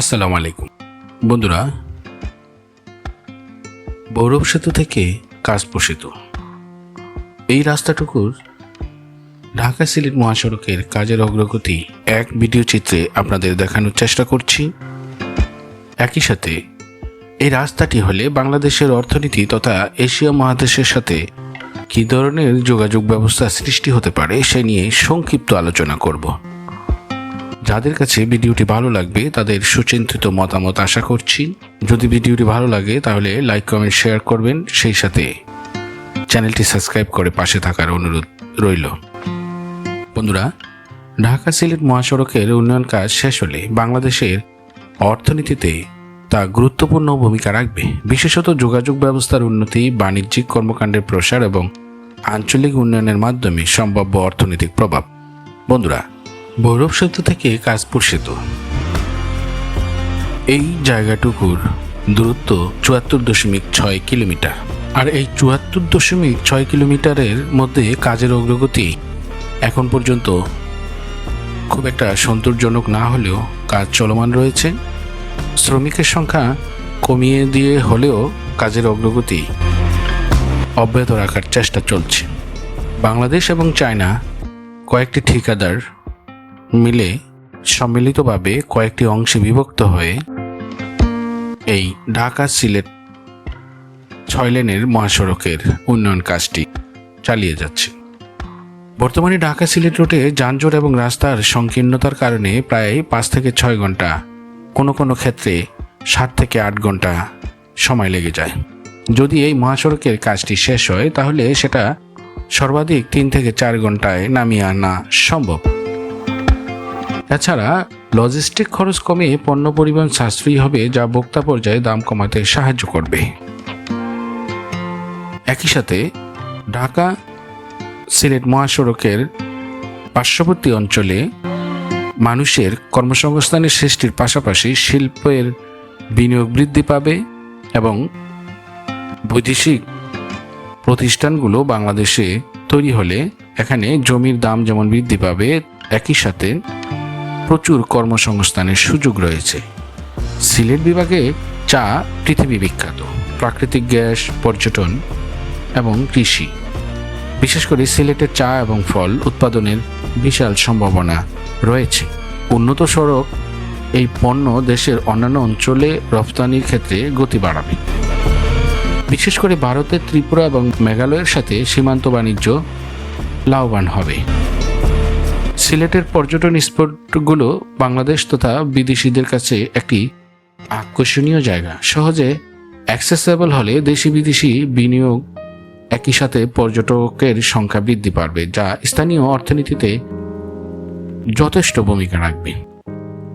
আসসালামু আলাইকুম। বন্ধুরা বৌরব সেতু থেকে কাশপুর সেতু। এই রাস্তাটুকুর ঢাকা সিলেট মহাসড়কের কাজের অগ্রগতি এক ভিডিও চিত্রে আপনাদের দেখানোর চেষ্টা করছি। একই সাথে এই রাস্তাটি হলে বাংলাদেশের অর্থনীতি তথা এশিয়া মহাদেশের সাথে কী ধরনের যোগাযোগ ব্যবস্থা সৃষ্টি হতে পারে, সে নিয়ে সংক্ষিপ্ত আলোচনা করব। যাদের কাছে ভিডিওটি ভালো লাগবে, তাদের সুচিন্তিত মতামত আশা করছি। যদি ভিডিওটি ভালো লাগে, তাহলে লাইক, কমেন্ট, শেয়ার করবেন। সেই সাথে চ্যানেলটি সাবস্ক্রাইব করে পাশে থাকার অনুরোধ রইল। বন্ধুরা, ঢাকা সিলেট মহাসড়কের উন্নয়ন কাজ শেষ হলে বাংলাদেশের অর্থনীতিতে তা গুরুত্বপূর্ণ ভূমিকা রাখবে। বিশেষত যোগাযোগ ব্যবস্থার উন্নতি, বাণিজ্যিক কর্মকাণ্ডের প্রসার এবং আঞ্চলিক উন্নয়নের মাধ্যমে সম্ভাব্য অর্থনৈতিক প্রভাব। বন্ধুরা ভৈরব সেতু থেকে কাশপুর সেতু। এই জায়গাটুকুর দূরত্ব চুয়াত্তর দশমিক ছয় কিলোমিটার। আর এই চুয়াত্তর দশমিক ছয় কিলোমিটারের মধ্যে কাজের অগ্রগতি এখন পর্যন্ত খুব একটা সন্তোষজনক না হলেও কাজ চলমান রয়েছে। শ্রমিকের সংখ্যা কমিয়ে দিয়ে হলেও কাজের অগ্রগতি অব্যাহত রাখার চেষ্টা চলছে। বাংলাদেশ এবং চায়না কয়েকটি ঠিকাদার মিলে সম্মিলিতভাবে কয়েকটি অংশে বিভক্ত হয়ে এই ঢাকা সিলেট ছয় লেনের মহাসড়কের উন্নয়ন কাজটি চালিয়ে যাচ্ছে। বর্তমানে ঢাকা সিলেট রুটে যানজট এবং রাস্তার সংকীর্ণতার কারণে প্রায় পাঁচ থেকে ছয় ঘণ্টা কোনো কোনো ক্ষেত্রে সাত থেকে আট ঘণ্টা সময় লেগে যায়। যদি এই মহাসড়কের কাজটি শেষ হয়, তাহলে সেটা সর্বাধিক তিন থেকে চার ঘন্টায় নামিয়ে আনা সম্ভব। এছাড়া লজিস্টিক খরচ কমে পণ্য পরিবহন সাশ্রয়ী হবে যা ভোক্তা পর্যায়ে দাম কমাতে সাহায্য করবে। একই সাথে ঢাকা সিলেট মহাসড়কের পার্শ্ববর্তী অঞ্চলে মানুষের কর্মসংস্থানের সৃষ্টির পাশাপাশি শিল্পের বিনিয়োগ বৃদ্ধি পাবে এবং বৈদেশিক প্রতিষ্ঠানগুলো বাংলাদেশে তৈরি হলে এখানে জমির দাম যেমন বৃদ্ধি পাবে, একই সাথে প্রচুর কর্মসংস্থানের সুযোগ রয়েছে। সিলেট বিভাগে চা পৃথিবী বিখ্যাত। প্রাকৃতিক গ্যাস, পর্যটন এবং কৃষি। বিশেষ করে সিলেটের চা এবং ফল উৎপাদনের বিশাল সম্ভাবনা রয়েছে। উন্নত সড়ক এই পণ্য দেশের অন্যান্য অঞ্চলে রপ্তানির ক্ষেত্রে গতি বাড়াবে। বিশেষ করে ভারতের ত্রিপুরা এবং মেঘালয়ের সাথে সীমান্ত বাণিজ্য লাভবান হবে। সিলেটের পর্যটন স্পটগুলো বাংলাদেশ তথা বিদেশিদের কাছে একটি আকর্ষণীয় জায়গা। সহজে অ্যাক্সেসেবল হলে দেশি বিদেশি বিনিয়োগ একই সাথে পর্যটকের সংখ্যা বৃদ্ধি পাবে, যা স্থানীয় অর্থনীতিতে যথেষ্ট ভূমিকা রাখবে।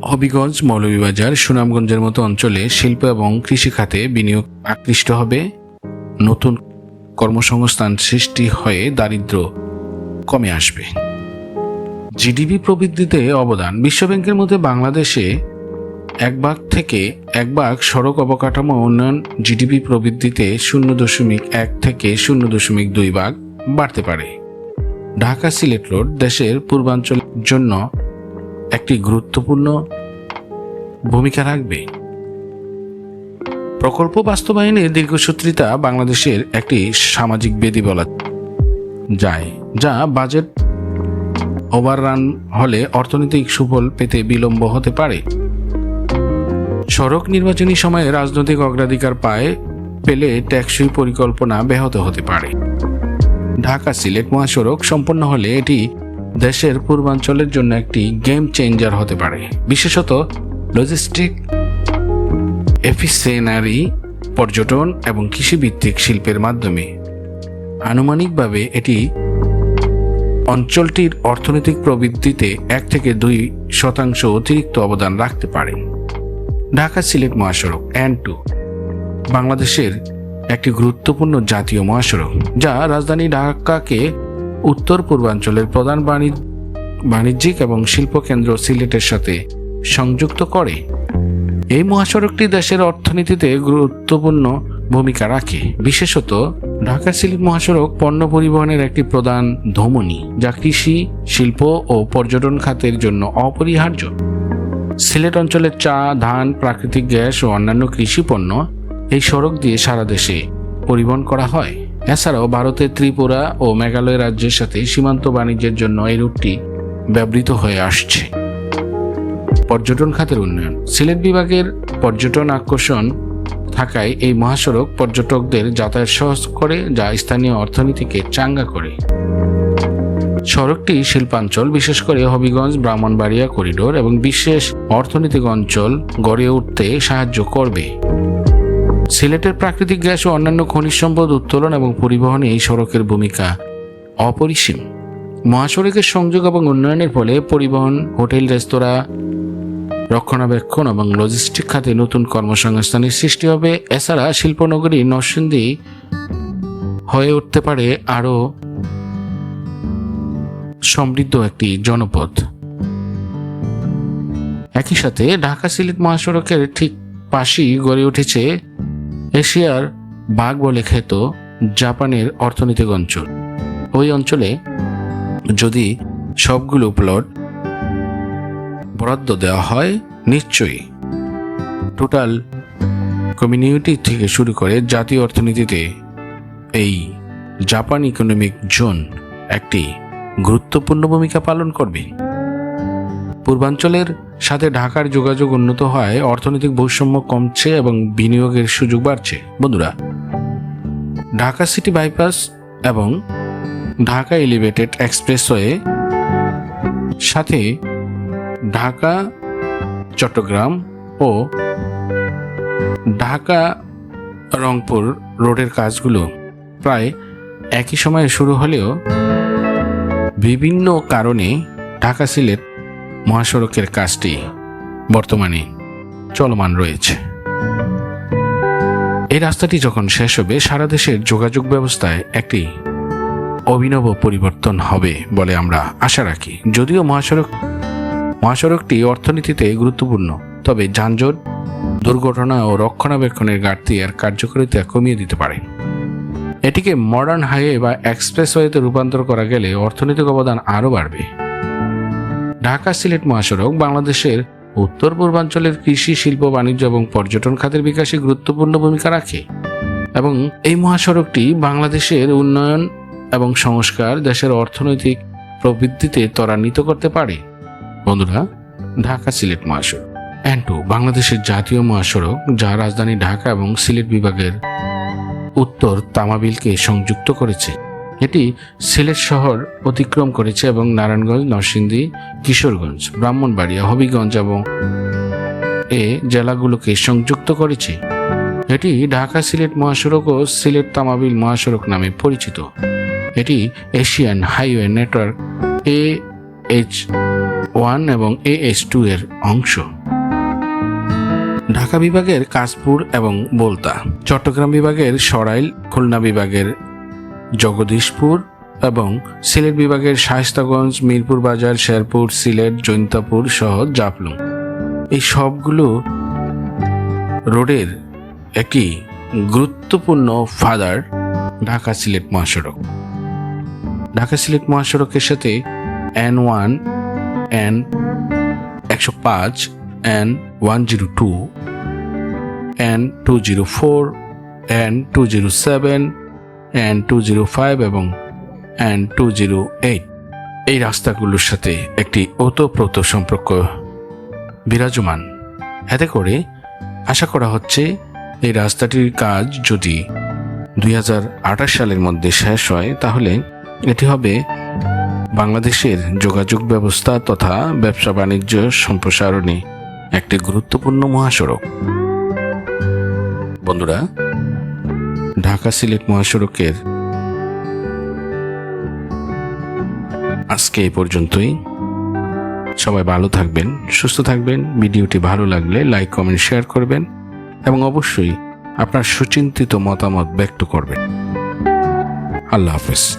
হবিগঞ্জ, মৌলভীবাজার, সুনামগঞ্জের মতো অঞ্চলে শিল্প এবং কৃষি খাতে বিনিয়োগ আকৃষ্ট হবে। নতুন কর্মসংস্থান সৃষ্টি হয়ে দারিদ্র কমে আসবে। জিডিপি প্রবৃদ্ধিতে অবদান। বিশ্বব্যাংকের মধ্যে বাংলাদেশে এক ভাগ থেকে এক ভাগ সড়ক অবকাঠামো উন্নয়ন জিডিপি প্রবৃদ্ধিতে শূন্য দশমিক এক থেকে শূন্য দশমিক দুই ভাগ বাড়তে পারে। ঢাকা সিলেট রোড দেশের পূর্বাঞ্চলের জন্য একটি গুরুত্বপূর্ণ ভূমিকা রাখবে। প্রকল্প বাস্তবায়নের দীর্ঘসূত্রিতা বাংলাদেশের একটি সামাজিক বেদি বলা যায়, যা বাজেট ওভাররান হলে অর্থনৈতিক সুফল পেতে বিলম্ব হতে পারে। সড়ক নির্বাচনী সময়ে রাজনৈতিক অগ্রাধিকার পায় পেলে ট্যাক্সই পরিকল্পনা ব্যাহত হতে পারে। ঢাকা সিলেট মহাসড়ক সম্পন্ন হলে এটি দেশের পূর্বাঞ্চলের জন্য একটি গেম চেঞ্জার হতে পারে। বিশেষত লজিস্টিক এফিসেনারি পর্যটন এবং কৃষিভিত্তিক শিল্পের মাধ্যমে। আনুমানিকভাবে এটি অঞ্চলটির অর্থনৈতিক প্রবৃদ্ধিতে এক থেকে দুই শতাংশ অতিরিক্ত অবদান রাখতে পারে। ঢাকা সিলেট মহাসড়ক এন টু বাংলাদেশের একটি গুরুত্বপূর্ণ জাতীয় মহাসড়ক, যা রাজধানী ঢাকাকে উত্তর পূর্বাঞ্চলের প্রধান বাণিজ্য বাণিজ্যিক এবং শিল্পকেন্দ্র সিলেটের সাথে সংযুক্ত করে। এই মহাসড়কটি দেশের অর্থনীতিতে গুরুত্বপূর্ণ ভূমিকা রাখে। বিশেষত ঢাকা সিলেট মহাসড়ক পণ্য পরিবহনের একটি প্রধান ধমনী, যা কৃষি, শিল্প ও পর্যটন খাতের জন্য অপরিহার্য। সিলেট অঞ্চলের চা, ধান, প্রাকৃতিক গ্যাস ও অন্যান্য কৃষি পণ্য এই সড়ক দিয়ে সারা দেশে পরিবহন করা হয়। এছাড়াও ভারতের ত্রিপুরা ও মেঘালয় রাজ্যের সাথে সীমান্ত বাণিজ্যের জন্য এই রুটটি ব্যবহৃত হয়ে আসছে। পর্যটন খাতের উন্নয়ন। সিলেট বিভাগের পর্যটন আকর্ষণ থাকায় এই মহাসড়ক পর্যটকদের যাতায়াত সহজ করে যা স্থানীয় অর্থনীতিকে চাঙ্গা করে। সড়কটি শিল্পাঞ্চল, বিশেষ করে হবিগঞ্জ, ব্রাহ্মণবাড়িয়া করিডোর এবং বিশেষ অর্থনৈতিক অঞ্চল গড়ে উঠতে সাহায্য করবে। সিলেটের প্রাকৃতিক গ্যাস ও অন্যান্য খনিজ সম্পদ উত্তোলন এবং পরিবহনে এই সড়কের ভূমিকা অপরিসীম। মহাসড়কের সংযোগ এবং উন্নয়নের ফলে পরিবহন, হোটেল, রেস্তোরাঁ রক্ষণাবেক্ষণ এবং লজিস্টিক খাতে নতুন কর্মসংস্থানের সৃষ্টি হবে। এছাড়া শিল্পনগরী নরসিংদী হয়ে উঠতে পারে আরও সমৃদ্ধ একটি জনপদ একই সাথে ঢাকা সিলেট মহাসড়কের ঠিক পাশেই গড়ে উঠেছে এশিয়ার বাঘ বলে খ্যাত জাপানের অর্থনৈতিক অঞ্চল। ওই অঞ্চলে যদি সবগুলো প্লট বরাদ্দ দেওয়া হয়, নিশ্চয়ই। টোটাল কমিউনিটি থেকে শুরু করে জাতীয় অর্থনীতিতে এই জাপান ইকোনমিক জোন একটি গুরুত্বপূর্ণ ভূমিকা পালন করবে। পূর্বাঞ্চলের সাথে ঢাকার যোগাযোগ উন্নত হয়, অর্থনৈতিক বৈষম্য কমছে এবং বিনিয়োগের সুযোগ বাড়ছে। বন্ধুরা, ঢাকা সিটি বাইপাস এবং ঢাকা এলিভেটেড এক্সপ্রেসওয়ে সাথে ঢাকা, চট্টগ্রাম ও ঢাকা, রংপুর রোডের কাজগুলো প্রায় একই সময়ে শুরু হলেও বিভিন্ন কারণে ঢাকা সিলেট মহাসড়কের কাজটি বর্তমানে চলমান রয়েছে। এই রাস্তাটি যখন শেষ হবে, সারা দেশের যোগাযোগ ব্যবস্থায় একটি অভিনব পরিবর্তন হবে বলে আমরা আশা রাখি। যদিও মহাসড়ক মহাসড়কটি অর্থনীতিতে গুরুত্বপূর্ণ, তবে যানজট, দুর্ঘটনা ও রক্ষণাবেক্ষণের ঘাটতি আর কার্যকারিতা কমিয়ে দিতে পারে। এটিকে মডার্ন হাইওয়ে বা এক্সপ্রেসওয়েতে রূপান্তর করা গেলে অর্থনৈতিক অবদান আরও বাড়বে। ঢাকা সিলেট মহাসড়ক বাংলাদেশের উত্তর পূর্বাঞ্চলের কৃষি, শিল্প, বাণিজ্য এবং পর্যটন খাতের বিকাশে গুরুত্বপূর্ণ ভূমিকা রাখে এবং এই মহাসড়কটি বাংলাদেশের উন্নয়ন এবং সংস্কার দেশের অর্থনৈতিক প্রবৃদ্ধিতে ত্বরান্বিত করতে পারে। বন্ধুরা, ঢাকা সিলেট মহাসড়ক। অ্যান্ড টু বাংলাদেশের জাতীয় মহাসড়ক, যা রাজধানী ঢাকা এবং সিলেট বিভাগের উত্তর তামাবিলকে সংযুক্ত করেছে। এটি সিলেট শহর অতিক্রম করেছে এবং নারায়ণগঞ্জ, নরসিংদী, কিশোরগঞ্জ, ব্রাহ্মণবাড়িয়া, হবিগঞ্জ এবং এ জেলাগুলোকে সংযুক্ত করেছে। এটি ঢাকা সিলেট মহাসড়ক ও সিলেট তামাবিল মহাসড়ক নামে পরিচিত। এটি Asian highway network, A H one এবং এ এইচ টু এর অংশ। ঢাকা বিভাগের কাশপুর এবং বোলতা, চট্টগ্রাম বিভাগের সরাইল, খুলনা বিভাগের জগদীশপুর এবং সিলেট বিভাগের শায়স্তাগঞ্জ, মিরপুর বাজার, শেরপুর, সিলেট, জৈন্তাপুর সহ জাপলুং এই সবগুলো রোডের একটি গুরুত্বপূর্ণ ফাদার ঢাকা সিলেট মহাসড়ক। ঢাকা সিলেট মহাসড়কের সাথে এন ওয়ান এন একশো পাঁচ N one zero two N two zero four N two zero seven N two zero five এবং এন টু জিরো এইট এই রাস্তাগুলোর সাথে একটি ওতপ্রোত সম্পর্ক বিরাজমান। এতে করে আশা করা হচ্ছে এই রাস্তাটির কাজ যদি দুই হাজার আঠাশ সালের মধ্যে শেষ হয়, তাহলে এটি হবে বাংলাদেশের যোগাযোগ ব্যবস্থা তথা ব্যবসা বাণিজ্য সম্প্রসারণে একটি গুরুত্বপূর্ণ মহাসড়ক। বন্ধুরা, ঢাকা সিলেট মহাসড়কের আজকে এই পর্যন্তই। সবাই ভালো থাকবেন, সুস্থ থাকবেন, ভিডিওটি ভালো লাগলে লাইক, কমেন্ট, শেয়ার করবেন এবং অবশ্যই আপনার সুচিন্তিত মতামত ব্যক্ত করবেন। আল্লাহ হাফেজ।